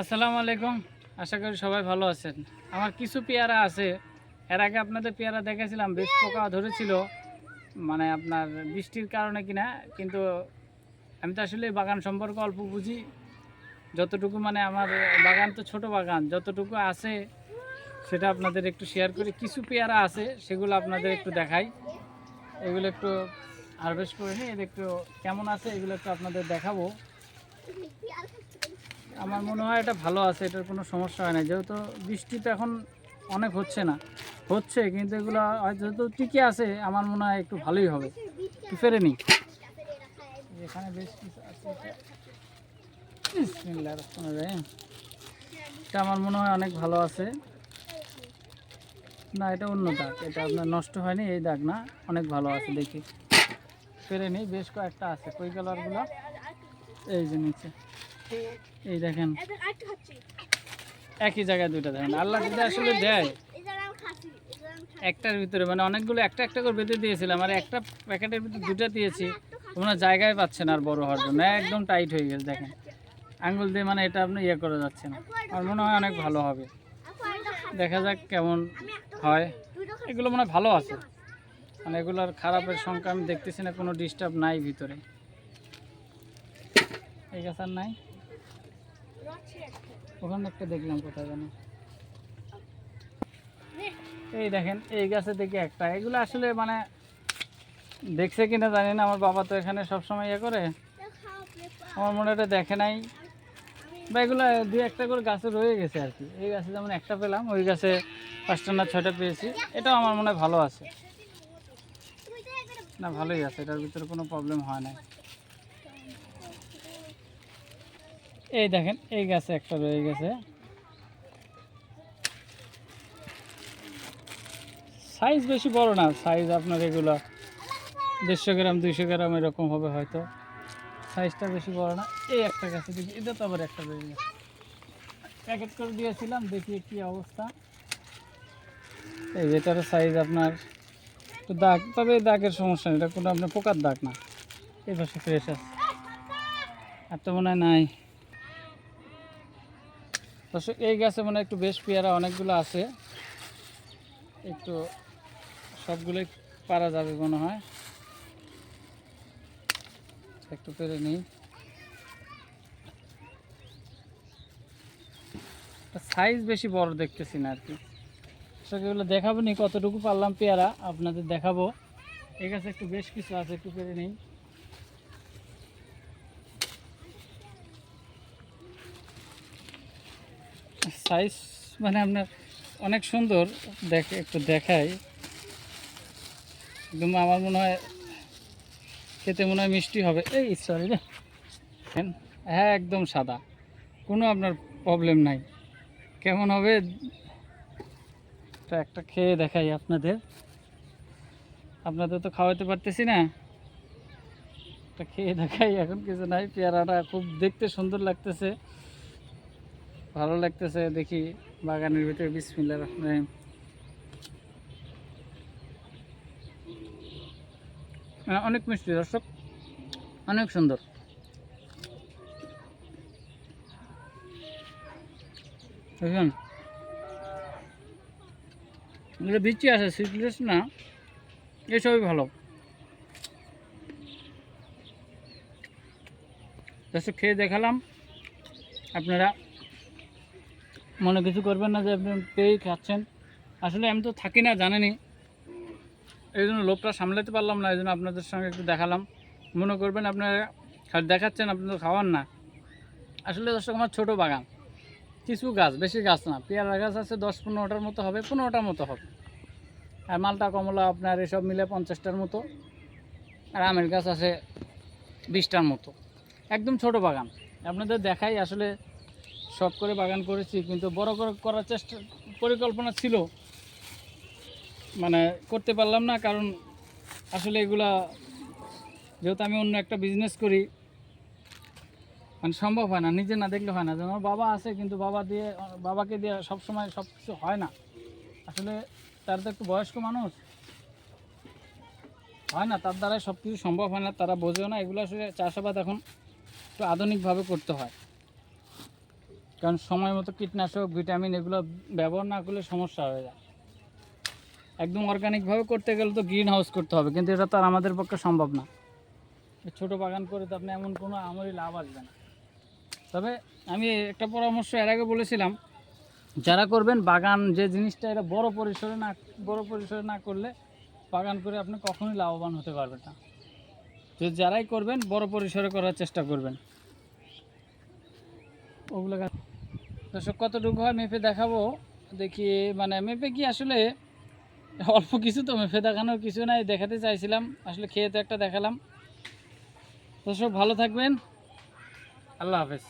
আসসালামু আলাইকুম। আশা করি সবাই ভালো আছেন। আমার কিছু পেয়ারা আছে। এর আগে আপনাদের পেয়ারা দেখেছিলাম বেশ পোকা ধরেছিল। মানে আপনার বৃষ্টির কারণে কিনা, কিন্তু আমি তো আসলে বাগান সম্পর্কে অল্প বুঝি। যতটুকু মানে আমার বাগান তো ছোট বাগান, যতটুকু আছে সেটা আপনাদের একটু শেয়ার করি। কিছু পেয়ারা আছে, সেগুলো আপনাদের একটু দেখাই। এগুলো একটু হারভেস্ট করে নিই এর একটু কেমন আছে, এগুলো একটু আপনাদের দেখাবো। আমার মনে হয় এটা ভালো আছে, এটার কোনো সমস্যা হয় না। যেহেতু বৃষ্টি তো এখন অনেক হচ্ছে না। হচ্ছে, কিন্তু এগুলো যেহেতু টিকে আছে, আমার মনে হয় একটু ভালোই হবে। কি ফেরে নি এখানে বেশ কিছু আছে। এটা আমার মনে হয় অনেক ভালো আছে। না, এটা অন্য দাগ। এটা আপনার নষ্ট হয়নি, এই দাগ না। অনেক ভালো আছে, দেখি। ফেরে নি বেশ কয়েকটা আছে। কই কালারগুলো? এই যে নিচে। এই দেখেন। একই জায়গায় দুইটা দেখেন। আল্লাহ যদি আসলে দেয়। একটার ভিতরে মানে অনেকগুলো একটা একটা করে বেঁধে দিয়েছিলাম আর একটা প্যাকেটের ভিতরে দুটা দিয়েছি। তোমরা জায়গায় পাচ্ছেন আর বড় হওয়ার জন্য। একদম টাইট হয়ে গেছে দেখেন। আঙ্গুল দিয়ে মানে এটা আপনি ইয়ে করা যাচ্ছে না। আমার মনে হয় অনেক ভালো হবে। দেখা যাক কেমন হয়। এগুলো মনে ভালো আছে। মানে এগুলোর খারাপের সংখ্যা আমি দেখতেছি না কোনো ডিস্টার্ব নাই ভিতরে। এই গাছ আর নাই? ওখানে একটা দেখলাম কোথায় জানি এই দেখেন এই গাছে দেখি একটা। এগুলো আসলে মানে দেখছে কিনা জানি না আমার বাবা তো এখানে সবসময় ইয়ে করে। আমার মনে হয় এটা দেখে নাই। বা এগুলো দু একটা করে গাছে রয়ে গেছে আর কি। এই গাছে যেমন একটা পেলাম ওই গাছে পাঁচটা না ছয়টা পেয়েছি। এটাও আমার মনে হয় ভালো আছে। না ভালোই আছে এটার ভিতরে কোনো প্রবলেম হয় না এই দেখেন, এই গাছে একটা রয়ে গেছে। সাইজ বেশি বড় না সাইজ আপনার এগুলো দেড়শো গ্রাম, দুইশো গ্রাম এরকম হবে হয়তো। সাইজটা বেশি বড় না, এই একটা গাছে দেখি, এটা তো আবার একটা রয়ে গেছে। প্যাকেট করে দিয়েছিলাম, দেখি কি অবস্থা। এই এটারও সাইজ আপনার একটু দাগ, তবে দাগের সমস্যা নেই, এটা কোনো আপনার পোকার দাগ না। এই পাশে ফ্রেশ আছে। আর তো মনে হয় নাই। দর্শক, এই গাছে মানে একটু বেশ পেয়ারা অনেকগুলো আছে। একটু সবগুলোই পারা যাবে মনে হয়। একটু পেরে নিই। সাইজ বেশি বড় দেখতেছি না আর কি এগুলো দেখাবো নি কতটুকু পারলাম পেয়ারা, আপনাদের দেখাবো। এই গাছে একটু বেশ কিছু আছে, একটু পেরে নিই। সাইজ মানে আপনার অনেক সুন্দর দেখে, একটু দেখাই। একদম আমার মনে হয় খেতে মনে হয় মিষ্টি হবে। এই সরি রে। হ্যাঁ একদম সাদা। কোনো আপনার প্রবলেম নাই। কেমন হবে? একটা খেয়ে দেখাই আপনাদের। আপনাদের তো খাওয়াতে পারতেছি না। একটা খেয়ে দেখাই, এখন কিছু নাই। পেয়ারাটা খুব দেখতে সুন্দর লাগতেছে। ভালো লাগতেছে, দেখি বাগানের ভিতরে বিসমিল্লা রহমান অনেক মিষ্টি দর্শক, অনেক সুন্দর। বুঝলেন বিচি আছে, সিডলেস না এসবই ভালো। দর্শক, খেয়ে দেখালাম। আপনারা মনে কিছু করবেন না যে আপনি পেয়েই খাচ্ছেন। আসলে আমি তো থাকি না, জানেনই। এই জন্য লোভটা সামলাতে পারলাম না, এই জন্য আপনাদের সঙ্গে একটু দেখালাম। মনে করবেন আপনারা দেখাচ্ছেন আপনাদের খাওয়ান না। আসলে দর্শক, আমার ছোটো বাগান। কিছু গাছ, বেশি গাছ না, পেয়ারা গাছ আছে দশ পনেরোটার মতো হবে, পনেরোটার মতো হবে। আর মালটা, কমলা আপনার এসব মিলে পঞ্চাশটার মতো। আর আমের গাছ আছে বিশটার মতো। একদম ছোট বাগান। আপনাদের দেখাই আসলে শখ করে বাগান করেছি, কিন্তু বড় করে করার চেষ্টা, পরিকল্পনা ছিল। মানে করতে পারলাম না, কারণ আসলে এগুলা যেহেতু আমি অন্য একটা বিজনেস করি মানে সম্ভব হয় না, নিজে না দেখলে হয় না। যেমন বাবা আছে, কিন্তু বাবা দিয়ে, বাবাকে দিয়ে সব সময় সব কিছু হয় না। আসলে তার তো একটু বয়স্ক মানুষ। হয় না, তার দ্বারাই সব কিছু সম্ভব হয় না, তারা বোঝেও না। এগুলো আসলে চাষাবাদ এখন একটু আধুনিকভাবে করতে হয়। কারণ সময় মতো কীটনাশক, ভিটামিন এগুলো ব্যবহার না করলে সমস্যা হয়ে যায়। একদম অর্গানিকভাবে করতে গেলে তো গ্রিন হাউস করতে হবে, কিন্তু এটা তো আর আমাদের পক্ষে সম্ভব না। ছোটো বাগান করে তো আপনি এমন কোনো আমারই লাভ আসবে না। তবে আমি একটা পরামর্শ এর আগে বলেছিলাম, যারা করবেন বাগান, যে জিনিসটা এটা বড় পরিসরে না, বড় পরিসরে না করলে বাগান করে আপনি কখনোই লাভবান হতে পারবেন না। তো যারাই করবেন, বড় পরিসরে করার চেষ্টা করবেন। ওগুলো দর্শক, কতটুকু হয় মেপে দেখাবো? দেখি মানে মেপে কি আসলে অল্প কিছু তো মেপে দেখানোর কিছু নাই, দেখাতে চাইছিলাম। আসলে খেয়ে তো একটা দেখালাম। দর্শক, ভালো থাকবেন। আল্লাহ হাফেজ।